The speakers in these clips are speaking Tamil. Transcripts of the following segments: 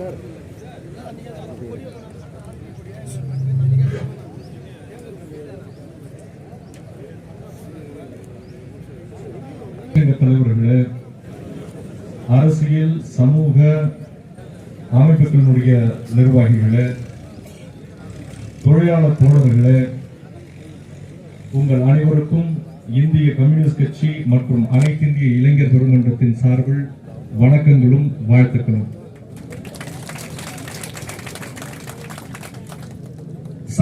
சார் தலைவர்களே அரசியல் சமூக அமைப்புகளினுடைய நிர்வாகிகளே தொழிலாளர் தோழர்களே உங்கள் அனைவருக்கும் இந்திய கம்யூனிஸ்ட் கட்சி மற்றும் அனைத்திந்திய இளைஞர் பெருமன்றத்தின் சார்பில் வணக்கங்களும் வாழ்த்துக்களும்.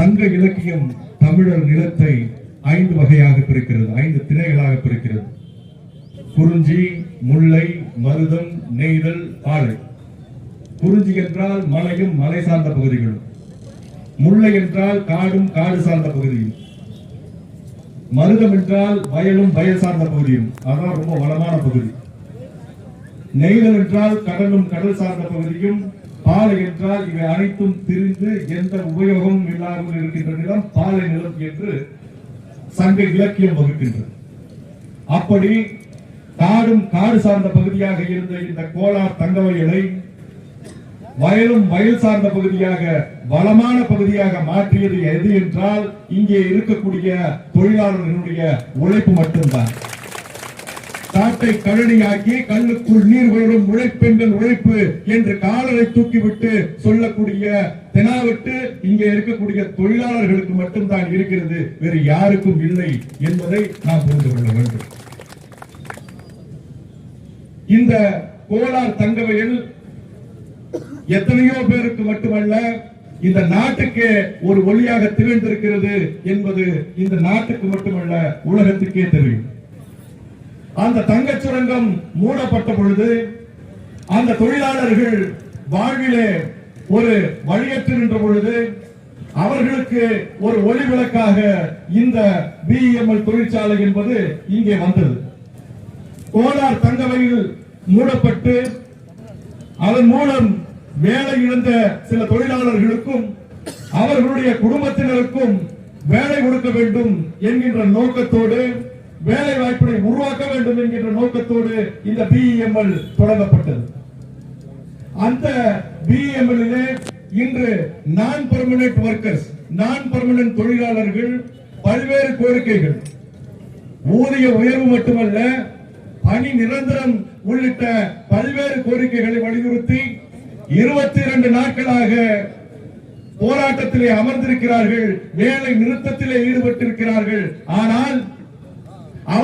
சங்க இலக்கியம் தமிழர் நிலத்தை ஐந்து வகையாக பிரிக்கிறது. ஐந்து திணைகளாக பிரிக்கிறது. குறிஞ்சி முல்லை மருதம் நெய்தல் பாலை குறிஞ்சி என்றால் மலையும் மலை சார்ந்த பகுதிகளும். முல்லை என்றால் காடும் காடு சார்ந்த பகுதியும். மருதம் என்றால் வயலும் வயல் சார்ந்த பகுதியும். அதான் ரொம்ப வளமான பகுதி. நெய்தல் என்றால் கடலும் கடல் சார்ந்த பகுதியும் பாலை என்றால் இவை அனைத்தும் திரிந்து எந்த உபயோகமும் இல்லாமல் இருக்கின்ற நிலம் பாலை நிலம் என்று சங்க இலக்கியம் வகுக்கின்றது. அப்படி காடும் காடு சார்ந்த பகுதியாக இருந்த இந்த கோலார் தங்கவயலை வயலும் வயல் சார்ந்த பகுதியாக வளமான பகுதியாக மாற்றியது எது என்றால் இங்கே இருக்கக்கூடிய தொழிலாளர்களுடைய உழைப்பு மட்டும்தான். காட்டை கழனியாக்கி கல்லுக்குள் நீர் வளரும் உழைப்பெண்கள் உழைப்பு என்று காலரை தூக்கிவிட்டு சொல்லக்கூடிய தெனாவிட்டு இங்கே இருக்கக்கூடிய தொழிலாளர்களுக்கு மட்டும்தான் இருக்கிறது. வேறு யாருக்கும் இல்லை என்பதை நாம் புரிந்து கொள்ள வேண்டும். இந்த கோலார் தங்கவயல் எத்தனையோ பேருக்கு மட்டுமல்ல இந்த நாட்டுக்கே ஒரு ஒளியாக திகழ்ந்திருக்கிறது என்பது இந்த நாட்டுக்கு மட்டுமல்ல உலகத்துக்கே தெரியும். அந்த தங்க சுரங்கம் மூடப்பட்ட பொழுது அந்த தொழிலாளர்கள் வாழ்விலே ஒரு வழியற்று நின்ற பொழுது அவர்களுக்கு ஒரு ஒளி விளக்காக இந்த பிஎம்எல் தொழிற்சாலை என்பது இங்கே வந்தது. கோலார் தங்கவையில் மூடப்பட்டு அதன் மூலம் வேலை இழந்த சில தொழிலாளர்களுக்கும் அவர்களுடைய குடும்பத்தினருக்கும் வேலை கொடுக்க வேண்டும் என்கின்ற நோக்கத்தோடு வேலை வாய்ப்பினை உருவாக்க வேண்டும் என்கின்ற நோக்கத்தோடு இந்த பிஇஎம்எல் தொடங்கப்பட்டது. அந்த பிஇஎம்எல்லிலே இன்று நான் பர்மனன்ட் ஒர்க்கர்ஸ் நான் பர்மனன்ட் தொழிலாளர்கள் பல்வேறு கோரிக்கைகள். ஊதிய உயர்வு மட்டுமல்ல பணி நிரந்தரம் உள்ளிட்ட பல்வேறு கோரிக்கைகளை வலியுறுத்தி இருபத்தி இரண்டு நாட்களாக போராட்டத்திலே அமர்ந்திருக்கிறார்கள் வேலை நிறுத்தத்திலே ஈடுபட்டிருக்கிறார்கள். ஆனால்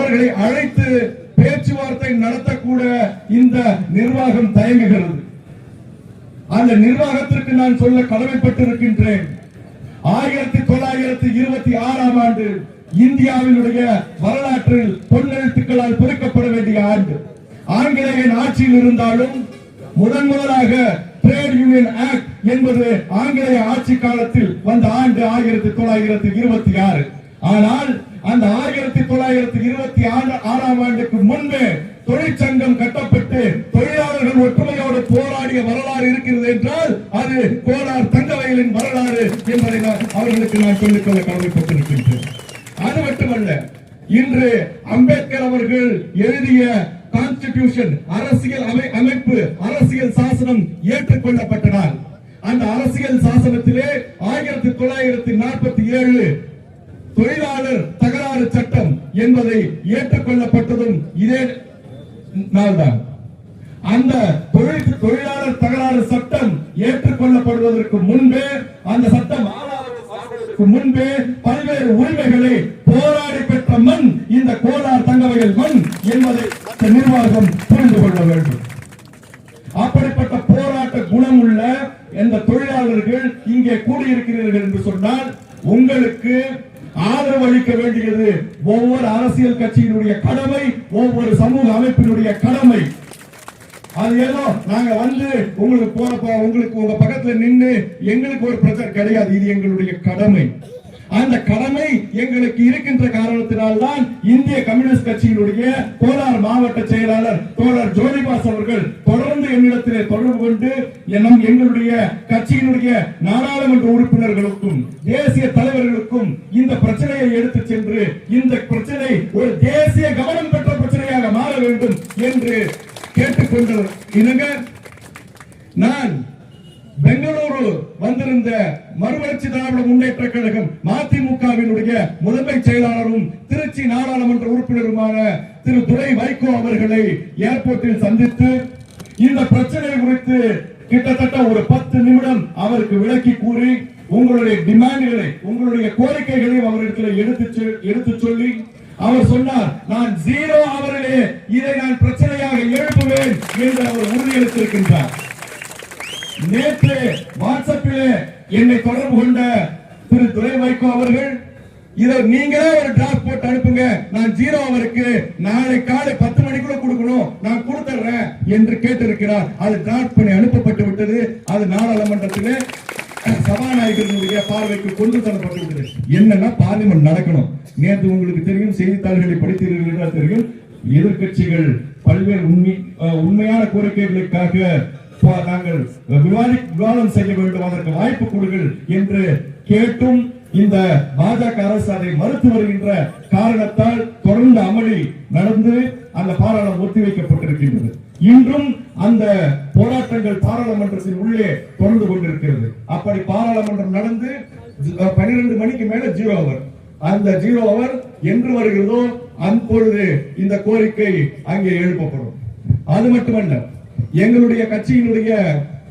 அவர்களை அழைத்து பேச்சுவார்த்தை நடத்தக்கூட இந்த நிர்வாகம் தயங்குகிறது. அந்த நிர்வாகத்திற்கு நான் சொல்ல கடமைப்பட்டிருக்கின்றேன். ஆயிரத்தி தொள்ளாயிரத்தி இருபத்தி ஆறாம் ஆண்டு இந்தியாவினுடைய வரலாற்றில் பொன்னெழுத்துக்களால் பொறிக்கப்பட வேண்டிய ஆண்டு. ஆங்கிலேயன் ஆட்சியில் இருந்தாலும் முதன் முதலாக ட்ரேட் யூனியன் ஆக்ட் என்பது ஆங்கிலேய ஆட்சி காலத்தில் வந்த ஆண்டு ஆயிரத்தி தொள்ளாயிரத்தி இருபத்தி ஆறு ஆனால் அந்த ஆயிரத்தி தொள்ளாயிரத்தி இருபத்தி ஆறு ஆறாம் ஆண்டுக்கு முன்பே தொழிற்சங்கம் கட்டப்பட்டு தொழிலாளர்கள் ஒற்றுமையோடு போராடிய வரலாறு இருக்கிறது என்றால் அது கோலார் தங்கவயலின் வரலாறு என்பதை அவர்களுக்கு நான் சொல்லிக்கொள்ள கடமைப்பட்டிருக்கின்றேன். அது மட்டுமல்ல இன்று அம்பேத்கர் அவர்கள் எழுதிய கான்ஸ்டிடியூஷன் அரசியல் அமை அமைப்பு அரசியல் சாசனம் ஏற்றுக்கொள்ளப்பட்டதால் அந்த அரசியல் சாசனத்திலே ஆயிரத்தி தொள்ளாயிரத்தி நாற்பத்தி ஏழு தொழிலாளர் தகராறு சட்டம் என்பதை ஏற்றுக்கொள்ளப்பட்டதும் இதே நாள்தான். அந்த தொழில் தொழிலாளர் தகராறு சட்டம் ஏற்றுக்கொள்ளப்படுவதற்கு முன்பே அந்த சட்டம் ஆளாவதற்கு முன்பே பல்வேறு உரிமைகளை போராடி பெற்ற மண் இந்த கோலார் தங்கவயல் மண் என்பதை இந்த நிர்வாகம் புரிந்து கொள்ள வேண்டும் அப்படிப்பட்ட போராட்ட குணம் உள்ள இந்த தொழிலாளர்கள் இங்கே கூடியிருக்கிறீர்கள் என்று சொன்னால் உங்களுக்கு ஆதரவு அளிக்க வேண்டியது ஒவ்வொரு அரசியல் கட்சியினுடைய கடமை ஒவ்வொரு சமூக அமைப்பினுடைய கடமை. அது ஏதோ நாங்க வந்து உங்களுக்கு போறப்ப உங்களுக்கு உங்க பக்கத்துல நின்னு எங்களுக்கு ஒரு பிரச்சனை கிடையாது. இது எங்களுடைய கடமை. அந்த கடமை எங்களுக்கு இருக்கின்ற காரணத்தினால்தான் இந்திய கம்யூனிஸ்ட் கட்சியினுடைய கோலார் மாவட்ட செயலாளர் தோழர் ஜோதிபாஸ் அவர்கள் தொடர்ந்து என்னிடத்திலே தொடர்பு கொண்டு என்னும் எங்களுடைய கட்சியினுடைய நாடாளுமன்ற உறுப்பினர்களுக்கும் தேசிய தலைவர்களுக்கும் இந்த பிரச்சனையை எடுத்து சென்று இந்த பிரச்சனை ஒரு தேசிய கவனம் பெற்ற பிரச்சனையாக மாற வேண்டும் என்று கேட்டுக்கொண்டு இருங்க நான் பெங்களூரு வந்திருந்த மறுமலர்ச்சி திராவிட முன்னேற்ற கழகம் மதிமுகவினுடைய முதன்மை செயலாளரும் திருச்சி நாடாளுமன்ற உறுப்பினருமான திரு துரை வைகோ அவர்களை ஏர்போர்ட்டில் சந்தித்து இந்த பிரச்சனை குறித்து கிட்டத்தட்ட ஒரு பத்து நிமிடம் அவருக்கு விளக்கி கூறி உங்களுடைய டிமாண்டுகளை உங்களுடைய கோரிக்கைகளையும் அவரிடத்தில் எடுத்து எடுத்து சொல்லி அவர் சொன்னார் நான் ஜீரோ அவர்களே இதை நான் பிரச்சனையாக எழுப்புவேன் என்று அவர் உறுதியளித்திருக்கின்றார். நேற்று வாட்ஸ்அப்பிலே என்னை தொடர்பு கொண்ட திரு துரை வைகோ அவர்கள் இதை நீங்களே ஒரு டிராப் போட்டு அனுப்புங்க. நான் ஜீரோ அவருக்கு நாளை காலை பத்து மணிக்குள்ள கொடுக்கணும். நான் கொடுத்துறேன் என்று கேட்டிருக்கிறார். அது டிராப் பண்ணி அனுப்பப்பட்டு விட்டது. அது நாடாளுமன்றத்தில் சபாநாயகர்களுடைய பார்வைக்கு கொண்டு செல்லப்பட்டு விட்டது என்னன்னா பார்லிமெண்ட் நடக்கணும். நேற்று உங்களுக்கு தெரியும் செய்தித்தாள்களை படித்தீர்கள் என்றால் தெரியும். எதிர்க்கட்சிகள் பல்வேறு உண்மை உண்மையான கோரிக்கைகளுக்காக நாங்கள் விவாதி விவாதம் செய்ய வேண்டும். அதற்கு வாய்ப்பு கொடுங்கள் என்று கேட்டும் இந்த பாஜக அரசு அதை மறுத்து வருகின்ற காரணத்தால் தொடர்ந்து அமளி நடந்து அந்த பாராளம் ஒத்திவைக்கப்பட்டிருக்கின்றது இன்றும் அந்த போராட்டங்கள் பாராளுமன்றத்தின் உள்ளே தொடர்ந்து கொண்டிருக்கிறது. அப்படி பாராளுமன்றம் நடந்து பனிரெண்டு மணிக்கு மேல ஜீரோ அவர் அந்த ஜீரோ அவர் என்று வருகிறதோ அப்பொழுது இந்த கோரிக்கை அங்கே எழுப்பப்படும். அது மட்டுமல்ல எங்களுடைய கட்சியினுடைய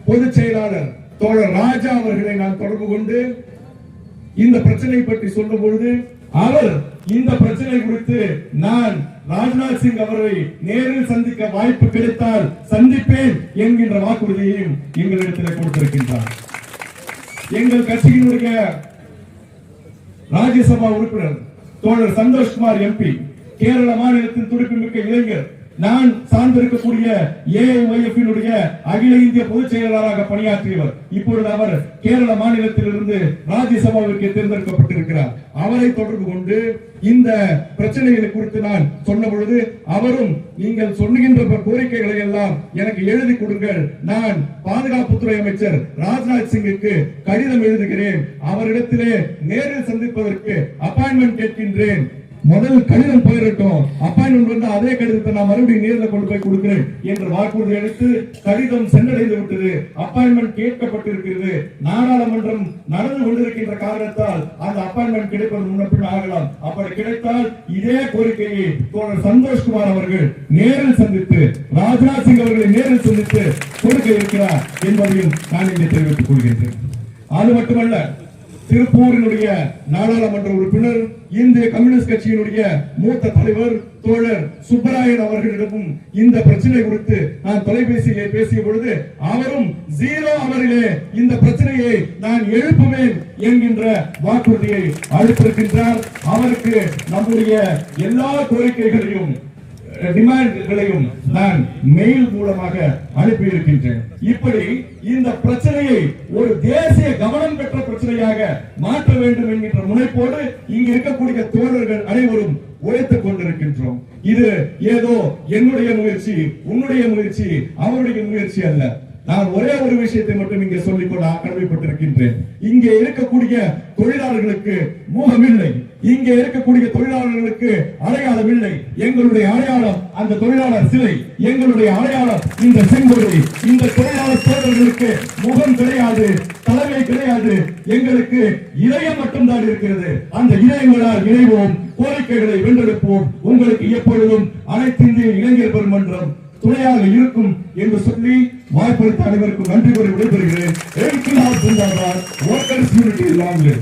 பொதுச் செயலாளர் தோழர் ராஜா அவர்களை நான் தொடர்பு கொண்டு இந்த பிரச்சனை பற்றி சொல்லும் பொழுது அவர் இந்த பிரச்சனை குறித்து நான் ராஜ்நாத் சிங் அவரை நேரில் சந்திக்க வாய்ப்பு கிடைத்தால் சந்திப்பேன் என்கின்ற வாக்குறுதியையும் எங்களிடத்தில் கொடுத்திருக்கின்றார். எங்கள் கட்சியினுடைய ராஜ்யசபா உறுப்பினர் தோழர் சந்தோஷ்குமார் எம்பி கேரள மாநிலத்தின் துடிப்புமிக்க இளைஞர் நான் சார்ந்திருக்கக்கூடிய ஏஐஒய்எஃபினுடைய அகில இந்திய பொதுச் செயலாளராக பணியாற்றியவர். இப்பொழுது அவர் கேரள மாநிலத்திலிருந்து ராஜ்யசபாவிற்கு தேர்ந்தெடுக்கப்பட்டிருக்கிறார். அவரை தொடர்பு கொண்டு இந்த பிரச்சனைகளை குறித்து நான் சொன்ன பொழுது அவரும் நீங்கள் சொல்லுகின்ற கோரிக்கைகளை எல்லாம் எனக்கு எழுதி கொடுங்கள். நான் பாதுகாப்புத்துறை அமைச்சர் ராஜ்நாத் சிங்குக்கு கடிதம் எழுதுகிறேன். அவரிடத்திலே நேரில் சந்திப்பதற்கு அப்பாயின்மெண்ட் கேட்கின்றேன். முதல் கடிதம் போயிடட்டும் அப்பாயின்மெண்ட் வந்து அதே கடிதத்தை நான் மறுபடியும் நேரில் கொண்டு போய் கொடுக்கிறேன் என்று வாக்குறுதி அளித்து கடிதம் சென்றடைந்து விட்டது. அப்பாயின்மெண்ட் கேட்கப்பட்டிருக்கிறது. நாடாளுமன்றம் நடந்து கொண்டிருக்கின்ற காரணத்தால் அந்த அப்பாயின்மெண்ட் கிடைப்பது முன்னப்பின் ஆகலாம். அப்படி கிடைத்தால் இதே கோரிக்கையை தோழர் சந்தோஷ்குமார் அவர்கள் நேரில் சந்தித்து ராஜ்நாத் சிங் அவர்களை நேரில் சந்தித்து கொடுக்க இருக்கிறார் என்பதையும் நான் இங்கே தெரிவித்துக் கொள்கின்றேன். அது மட்டுமல்ல திருப்பூரினுடைய நாடாளுமன்ற உறுப்பினர் இந்திய கம்யூனிஸ்ட் கட்சியினுடைய மூத்த தலைவர் தோழர் சுப்பராயன் அவர்களிடமும் இந்த பிரச்சனை குறித்து நான் தொலைபேசியிலே பேசிய பொழுது அவரும் ஜீரோ அவர்களே இந்த பிரச்சனையை நான் எழுப்புவேன் என்கின்ற வாக்குறுதியை அளித்திருக்கின்றார். அவருக்கு நம்முடைய எல்லா கோரிக்கைகளையும் டிமாண்ட்களையும் நான் மெயில் மூலமாக அனுப்பி இருக்கின்றேன் இப்படி இந்த பிரச்சனையை ஒரு தேசிய கவனம் பெற்ற பிரச்சனையாக மாற்ற வேண்டும் என்கின்ற முனைப்போடு இங்கு இருக்கக்கூடிய தோழர்கள் அனைவரும் உழைத்துக் கொண்டிருக்கின்றோம். இது ஏதோ என்னுடைய முயற்சி உன்னுடைய முயற்சி அவருடைய முயற்சி அல்ல. நான் ஒரே ஒரு விஷயத்தை மட்டும் இங்கே சொல்லிக்கொள்ள கடமைப்பட்டிருக்கின்றேன் இங்கே இருக்கக்கூடிய தொழிலாளர்களுக்கு மோகமில்லை. இங்கே இருக்கக்கூடிய தொழிலாளர்களுக்கு அடையாளம் இல்லை எங்களுடைய அடையாளம் அந்த தொழிலாளர் சிலை. எங்களுடைய அடையாளம் இந்த செங்கோடு. இந்த தொழிலாளர் தோழர்களுக்கு முகம் கிடையாது தலைமை கிடையாது. எங்களுக்கு இதயம் மட்டும்தான் இருக்கிறது. அந்த இதயங்களால் இணைவோம் கோரிக்கைகளை வென்றெடுப்போம். உங்களுக்கு எப்பொழுதும் அனைத்து இந்திய இளைஞர் பெருமன்றம் துணையாக இருக்கும் என்று சொல்லி வாய்ப்பளித்த அனைவருக்கும் நன்றி கூறி விடைபெறுகிறேன். இன்கிலாப் ஜிந்தாபாத் ஒர்க்கர்ஸ் யூனிட்டி இல்லாமல்